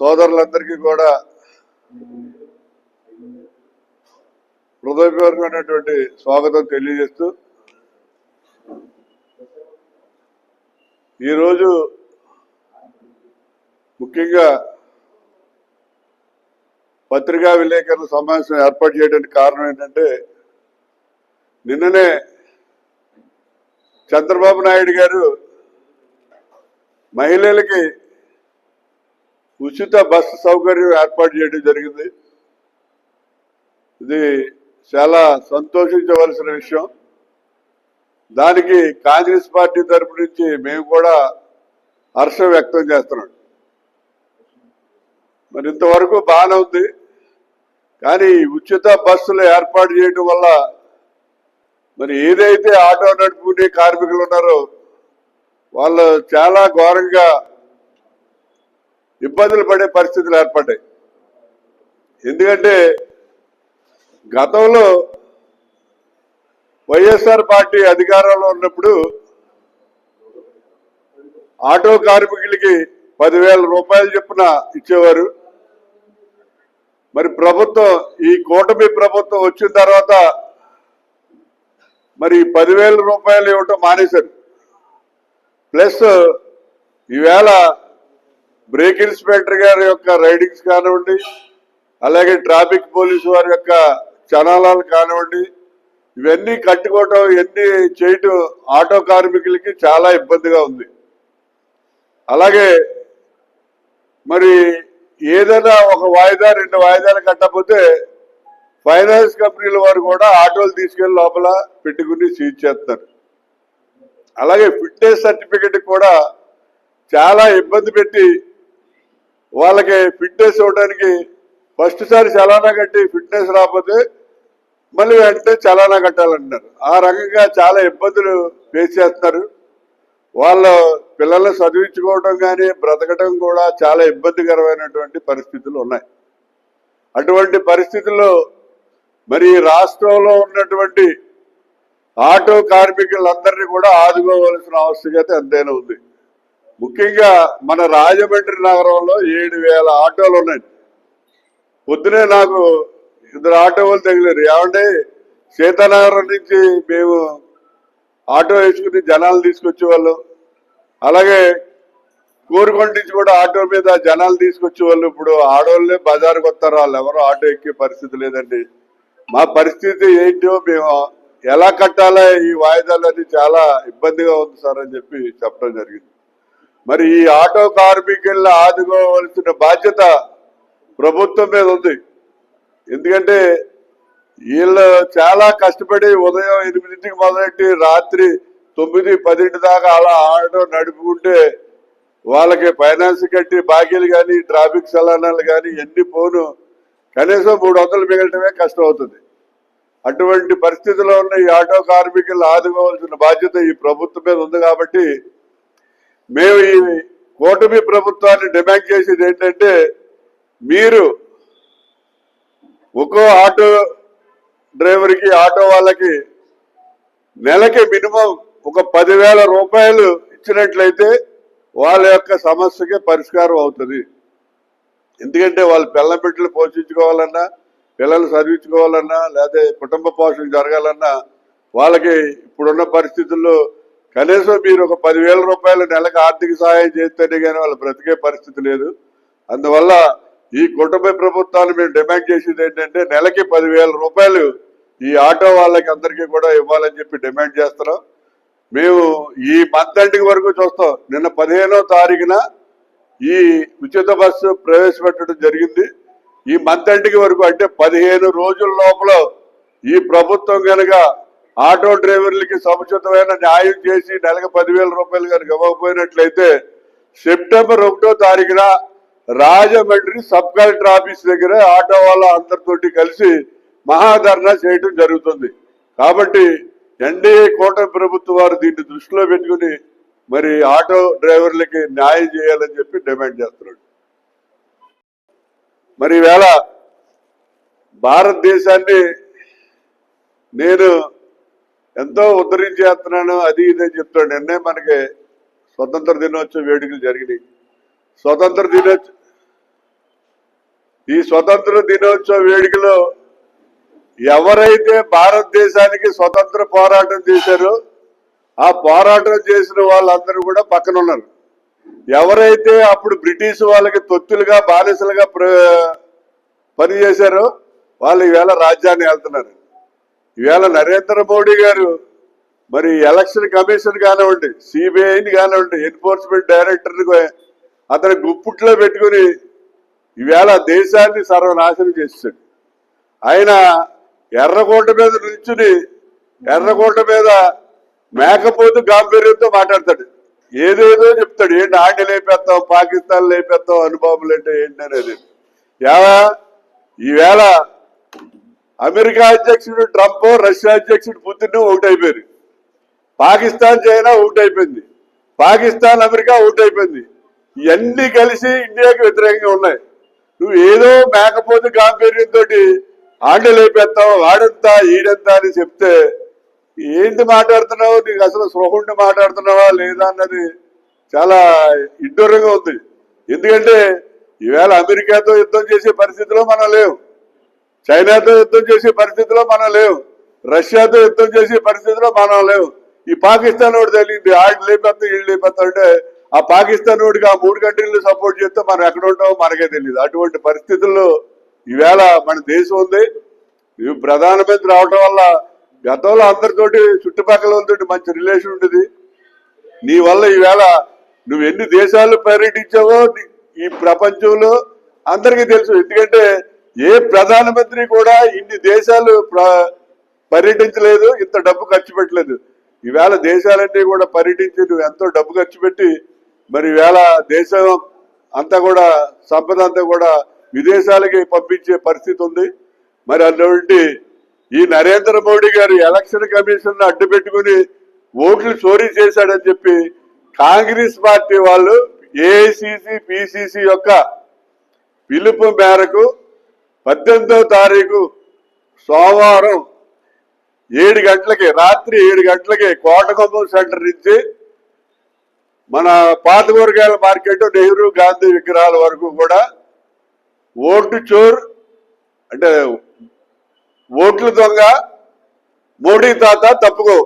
సోదరులందరికీ కూడా హృదయపూర్వకమైనటువంటి స్వాగతం తెలియజేస్తూ ఈరోజు ముఖ్యంగా పత్రికా విలేకరుల సమావేశం ఏర్పాటు చేయడానికి కారణం ఏంటంటే నిన్ననే చంద్రబాబు నాయుడు గారు మహిళలకి ఉచిత బస్సు సౌకర్యం ఏర్పాటు చేయడం జరిగింది. ఇది చాలా సంతోషించవలసిన విషయం. దానికి కాంగ్రెస్ పార్టీ తరపు నుంచి మేము కూడా హర్షం వ్యక్తం చేస్తున్నాం. మరి ఇంతవరకు బాగానే ఉంది. కానీ ఉచిత బస్సులు ఏర్పాటు చేయడం వల్ల మరి ఏదైతే ఆటో నడుపుకునే కార్మికులు ఉన్నారో వాళ్ళు చాలా ఘోరంగా ఇబ్బందులు పడే పరిస్థితులు ఏర్పడ్డాయి. ఎందుకంటే గతంలో వైఎస్ఆర్ పార్టీ అధికారంలో ఉన్నప్పుడు ఆటో కార్మికులకి పదివేల రూపాయలు చొప్పున ఇచ్చేవారు. మరి ప్రభుత్వం ఈ కూటమి ప్రభుత్వం వచ్చిన తర్వాత మరి పదివేల రూపాయలు ఇవ్వటం మానేశారు. ప్లస్ ఈవేళ బ్రేక్ ఇన్స్పెక్టర్ గారి యొక్క రైడింగ్స్ కానివ్వండి అలాగే ట్రాఫిక్ పోలీసు వారి యొక్క చనాలాలు కానివ్వండి ఇవన్నీ కట్టుకోవటం ఇవన్నీ చేయటం ఆటో కార్మికులకి చాలా ఇబ్బందిగా ఉంది. అలాగే మరి ఏదైనా ఒక వాయిదా రెండు వాయిదాలు కట్టకపోతే ఫైనాన్స్ కంపెనీల వారు కూడా ఆటోలు తీసుకెళ్ళి లోపల పెట్టుకుని సీజ్ చేస్తారు. అలాగే ఫిట్నెస్ సర్టిఫికెట్ కూడా చాలా ఇబ్బంది పెట్టి వాళ్ళకి ఫిట్నెస్ ఇవ్వడానికి ఫస్ట్ సారి చలానా కట్టి ఫిట్నెస్ రాకపోతే మళ్ళీ వెంటనే చలానా కట్టాలంటున్నారు. ఆ రకంగా చాలా ఇబ్బందులు ఫేస్ చేస్తున్నారు. వాళ్ళ పిల్లల్ని చదివించుకోవడం కానీ బ్రతకడం కూడా చాలా ఇబ్బందికరమైనటువంటి పరిస్థితులు ఉన్నాయి. అటువంటి పరిస్థితుల్లో మరి రాష్ట్రంలో ఉన్నటువంటి ఆటో కార్మికులందరినీ కూడా ఆదుకోవాల్సిన ఆవశ్యకత ఎంతైనా ఉంది. ముఖ్యంగా మన రాజమండ్రి నగరంలో ఏడు వేల ఆటోలు ఉన్నాయి. పొద్దునే నాకు ఇద్దరు ఆటో వాళ్ళు తగిలారు. ఏమంటే సీతానగరం నుంచి మేము ఆటో వేసుకుని జనాలు తీసుకొచ్చేవాళ్ళు. అలాగే కోరుకొండ నుంచి కూడా ఆటో మీద జనాలు తీసుకొచ్చే వాళ్ళు ఇప్పుడు ఆడవాళ్ళే బజార్కి వస్తారు. వాళ్ళు ఎవరు ఆటో ఎక్కే పరిస్థితి లేదండి. మా పరిస్థితి ఏంటో మేము ఎలా కట్టాలా ఈ వాయిదాలని చాలా ఇబ్బందిగా ఉంది సార్ అని చెప్పి చెప్పడం జరిగింది. మరి ఈ ఆటో కార్మికులను ఆదుకోవలసిన బాధ్యత ప్రభుత్వం మీద ఉంది. ఎందుకంటే వీళ్ళు చాలా కష్టపడి ఉదయం ఎనిమిదింటికి మొదలెట్టి రాత్రి తొమ్మిది పదింటి దాకా అలా ఆటో నడుపుకుంటే వాళ్ళకి ఫైనాన్స్ కట్టి బాకీలు కానీ ట్రాఫిక్ చలానాలు కానీ ఎన్ని పోను కనీసం మూడు వందలు మిగలటమే కష్టం అవుతుంది అటువంటి పరిస్థితిలో ఉన్న ఈ ఆటో కార్మికులను ఆదుకోవాల్సిన బాధ్యత ఈ ప్రభుత్వం మీద ఉంది కాబట్టి మేము ఈ కూటమి ప్రభుత్వాన్ని డిమాండ్ చేసేది ఏంటంటే మీరు ఒక్కో ఆటో డ్రైవర్కి ఆటో వాళ్ళకి నెలకి మినిమం ఒక పదివేల రూపాయలు ఇచ్చినట్లయితే వాళ్ళ యొక్క సమస్యకి పరిష్కారం అవుతుంది. ఎందుకంటే వాళ్ళు పిల్లల బిడ్డలు పోషించుకోవాలన్నా పిల్లలు చదివించుకోవాలన్నా లేదా కుటుంబ పోషణ జరగాలన్నా వాళ్ళకి ఇప్పుడున్న పరిస్థితుల్లో కనీసం మీరు ఒక పదివేల రూపాయలు నెలకు ఆర్థిక సహాయం చేస్తేనే కానీ వాళ్ళు బ్రతికే పరిస్థితి లేదు. అందువల్ల ఈ కుటుంబ ప్రభుత్వాన్ని మేము డిమాండ్ చేసేది ఏంటంటే నెలకి పదివేల రూపాయలు ఈ ఆటో వాళ్ళకి అందరికీ కూడా ఇవ్వాలని చెప్పి డిమాండ్ చేస్తున్నాం. మేము ఈ మంత్ ఎండింగ్ వరకు చూస్తాం. నిన్న పదిహేనో తారీఖున ఈ ఉచిత బస్సు ప్రవేశపెట్టడం జరిగింది. ఈ మంత్ ఎండింగ్ వరకు అంటే పదిహేను రోజుల లోపల ఈ ప్రభుత్వం కనుక ఆటో డ్రైవర్లకి సముచితమైన న్యాయం చేసి నెలకు పదివేల రూపాయలు కనుక ఇవ్వకపోయినట్లయితే సెప్టెంబర్ ఒకటో తారీఖున రాజమండ్రి సబ్ కలెక్టర్ ఆఫీస్ దగ్గర ఆటో వాళ్ళ అందరితోటి కలిసి మహాధర్నా చేయడం జరుగుతుంది. కాబట్టి ఎన్డీఏ కూటమి ప్రభుత్వం వారు దీన్ని దృష్టిలో పెట్టుకుని మరి ఆటో డ్రైవర్లకి న్యాయం చేయాలని చెప్పి డిమాండ్ చేస్తున్నాడు. మరి ఈవేళ భారతదేశాన్ని నేను ఎంతో ఉద్ధరించేస్తున్నాను అది ఇది అని చెప్తాడు నిన్నే మనకి స్వతంత్ర దినోత్సవ వేడుకలు జరిగినాయి. స్వతంత్ర దినోత్సవ ఈ స్వతంత్ర దినోత్సవ వేడుకలో ఎవరైతే భారతదేశానికి స్వతంత్ర పోరాటం చేశారో ఆ పోరాటం చేసిన వాళ్ళందరూ కూడా పక్కన ఉన్నారు ఎవరైతే అప్పుడు బ్రిటిష్ వాళ్ళకి తొత్తులుగా బానిసలుగా ప్ర- పనిచేశారో వాళ్ళు ఈవేళ రాజ్యాన్ని వెళ్తున్నారు ఈవేళ నరేంద్ర మోడీ గారు మరి ఎలక్షన్ కమిషన్ కానివ్వండి సిబిఐని కానివ్వండి ఎన్ఫోర్స్మెంట్ డైరెక్టర్ని అతని గుప్పుట్లో పెట్టుకుని ఈవేళ దేశాన్ని సర్వనాశనం చేస్తాడు ఆయన ఎర్రకోట మీద నుంచుని ఎర్రకోట మీద మేకపోతు గాంభీర్యంతో మాట్లాడతాడు. ఏదేదో చెప్తాడు ఏంటి ఆండి లేపేస్తాం పాకిస్తాన్ లేపేస్తాం అనుభవం అంటే ఏంటి అనేది. యావా ఈవేళ అమెరికా అధ్యక్షుడు ట్రంప్ రష్యా అధ్యక్షుడు పుతిన్ ఒకటైపోయారు పాకిస్తాన్ చైనా ఒకటైపోయింది పాకిస్తాన్ అమెరికా ఒకటైపోయింది ఇవన్నీ కలిసి ఇండియాకి వ్యతిరేకంగా ఉన్నాయి. నువ్వు ఏదో మేకపోతే గాంభీర్యంతో ఆండ లేపేస్తావు వాడంతా ఈడంతా అని చెప్తే ఏంటి మాట్లాడుతున్నావు? నీకు అసలు స్పృహుణ్ణి మాట్లాడుతున్నావా లేదా అన్నది చాలా ఇడ్డూరంగా ఉంది. ఎందుకంటే ఈవేళ అమెరికాతో యుద్ధం చేసే పరిస్థితిలో మనం లేవు. చైనాతో యుద్ధం చేసే పరిస్థితిలో మనం లేవు. రష్యాతో యుద్ధం చేసే పరిస్థితిలో మనం లేవు. ఈ పాకిస్తాన్ వాడు తెలియదు ఆడు లేపేస్తా వీళ్ళు లేపేస్తా అంటే ఆ పాకిస్తాన్ వాడికి ఆ మూడు కంట్రీలు సపోర్ట్ చేస్తే మనం ఎక్కడ ఉంటామో మనకే తెలియదు అటువంటి పరిస్థితుల్లో ఈవేళ మన దేశం ఉంది. ఈ ప్రధానమంత్రి రావటం వల్ల గతంలో అందరితోటి చుట్టుపక్కల వాళ్ళతోటి మంచి రిలేషన్ ఉంటుంది నీ వల్ల ఈవేళ నువ్వు ఎన్ని దేశాలు పర్యటించావో ఈ ప్రపంచంలో అందరికీ తెలుసు. ఎందుకంటే ఏ ప్రధానమంత్రి కూడా ఇన్ని దేశాలు పర్యటించలేదు ఇంత డబ్బు ఖర్చు పెట్టలేదు. ఈవేళ దేశాలన్నీ కూడా పర్యటించి నువ్వు ఎంతో డబ్బు ఖర్చు పెట్టి మరి ఈవేళ దేశం అంతా కూడా సంపద అంతా కూడా విదేశాలకి పంపించే పరిస్థితి ఉంది. మరి అటువంటి ఈ నరేంద్ర మోడీ గారు ఎలక్షన్ కమిషన్ అడ్డు పెట్టుకుని ఓట్లు చోరీ చేశాడని చెప్పి కాంగ్రెస్ పార్టీ వాళ్ళు ఏఐసిసి పిసిసి యొక్క పిలుపు మేరకు పద్దెనిమిదవ తారీఖు సోమవారం ఏడు గంటలకి రాత్రి ఏడు గంటలకి కోటకొమ్మం సెంటర్ నుంచి మన పాత కూరగాయల మార్కెట్ నెహ్రూ గాంధీ విగ్రహాల వరకు కూడా ఓటు చోర్ అంటే ఓట్లు దొంగ మోడీ తాత తప్పుకో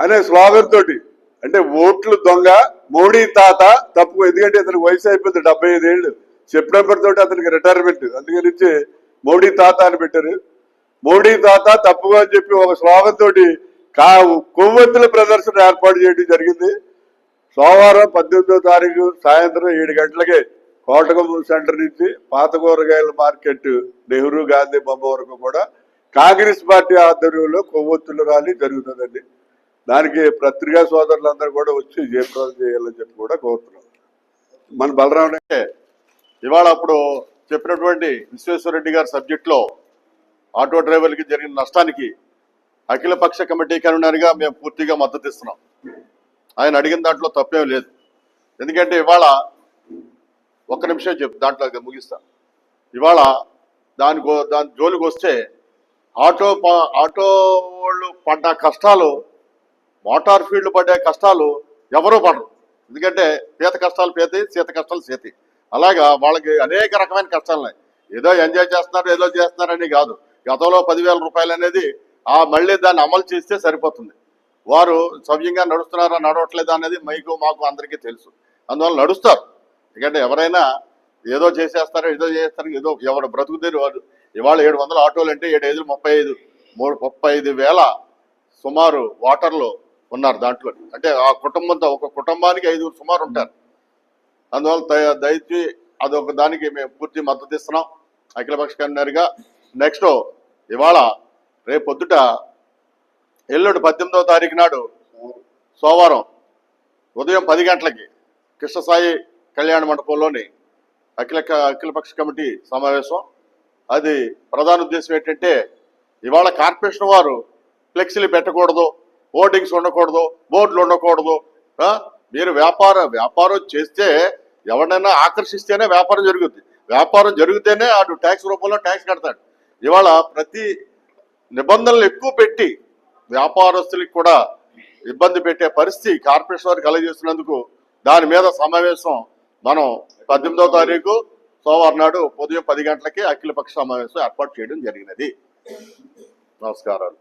అనే స్లోగన్ తోటి అంటే ఓట్లు దొంగ మోడీ తాత తప్పుకో ఎందుకంటే ఇతను వయసు అయిపోయింది డెబ్బై ఐదేళ్ళు సెప్టెంబర్ తోటి అతనికి రిటైర్మెంట్ అందుకని మోడీ తాత అని పెట్టారు. మోడీ తాత తప్పుగా అని చెప్పి ఒక శ్లోకంతో తోటి కా కొవ్వొత్తుల ప్రదర్శన ఏర్పాటు చేయడం జరిగింది. సోమవారం పద్దెనిమిదో తారీఖు సాయంత్రం ఏడు గంటలకే కోటకమ్మ సెంటర్ నుంచి పాత కూరగాయల మార్కెట్ నెహ్రూ గాంధీ బొమ్మ వరకు కూడా కాంగ్రెస్ పార్టీ ఆధ్వర్యంలో కొవ్వొత్తుల ర్యాలీ జరుగుతుందండి. దానికి పత్రికా సోదరులందరూ కూడా వచ్చి జయప్రదం చేయాలని చెప్పి కూడా కోరుతున్నాం. మన బలరాం ఇవాళ అప్పుడు చెప్పినటువంటి విశ్వేశ్వరరెడ్డి గారి సబ్జెక్ట్లో ఆటో డ్రైవర్లకి జరిగిన నష్టానికి అఖిలపక్ష కమిటీ కన్వీనర్గా మేము పూర్తిగా మద్దతు ఇస్తున్నాం. ఆయన అడిగిన దాంట్లో తప్పేం లేదు. ఎందుకంటే ఇవాళ ఒక్క నిమిషం చెప్పు దాంట్లో ముగిస్తా. ఇవాళ దాని దాని జోలికి వస్తే ఆటో ఆటో వాళ్ళు పడ్డ కష్టాలు మోటార్ ఫీల్డ్ పడ్డ కష్టాలు ఎవరూ పడరు. ఎందుకంటే పీత కష్టాలు పీతి సీత కష్టాలు సీతి అలాగా వాళ్ళకి అనేక రకమైన కష్టాలు ఉన్నాయి ఏదో ఎంజాయ్ చేస్తున్నారు ఏదో చేస్తున్నారని కాదు. గతంలో పదివేల రూపాయలు అనేది ఆ మళ్ళీ దాన్ని అమలు చేస్తే సరిపోతుంది. వారు సవ్యంగా నడుస్తున్నారా నడవట్లేదా అనేది మీకు మాకు అందరికీ తెలుసు. అందువల్ల నడుస్తారు. ఎందుకంటే ఎవరైనా ఏదో చేసేస్తారో ఏదో చేస్తారు ఏదో ఎవరు బ్రతుకుదేరు వారు ఇవాళ ఏడు వందల ఆటోలు అంటే ఏడు ఐదు ముప్పై ఐదు మూడు ముప్పై ఐదు వేల సుమారు వాటర్లో ఉన్నారు దాంట్లో. అంటే ఆ కుటుంబంతో ఒక కుటుంబానికి ఐదుగురు సుమారు ఉంటారు. అందువల్ల దయ- అదొక దానికి మేము పూర్తి మద్దతు ఇస్తున్నాం. అఖిలపక్ష కన్వీనర్గా. నెక్స్ట్ ఇవాళ రేపు పొద్దుట ఎల్లుండి పద్దెనిమిదవ తారీఖు నాడు సోమవారం ఉదయం పది గంటలకి కృష్ణసాయి కళ్యాణ మండపంలోని అఖిల అఖిలపక్ష కమిటీ సమావేశం. అది ప్రధాన ఉద్దేశం ఏంటంటే ఇవాళ కార్పొరేషన్ వారు ఫ్లెక్సీలు పెట్టకూడదు హోర్డింగ్స్ ఉండకూడదు బోర్డులు ఉండకూడదు మీరు వ్యాపార వ్యాపారం చేస్తే ఎవరినైనా ఆకర్షిస్తేనే వ్యాపారం జరుగుతుంది వ్యాపారం జరిగితేనే అటు ట్యాక్స్ రూపంలో ట్యాక్స్ కడతాడు. ఇవాళ ప్రతి నిబంధనలు ఎక్కువ పెట్టి వ్యాపారస్తులకు కూడా ఇబ్బంది పెట్టే పరిస్థితి కార్పొరేషన్ వారికి కలగజేస్తున్నందుకు దాని మీద సమావేశం మనం పద్దెనిమిదవ తారీఖు సోమవారం నాడు ఉదయం పది గంటలకి అఖిలపక్ష సమావేశం ఏర్పాటు చేయడం జరిగినది. నమస్కారాలు.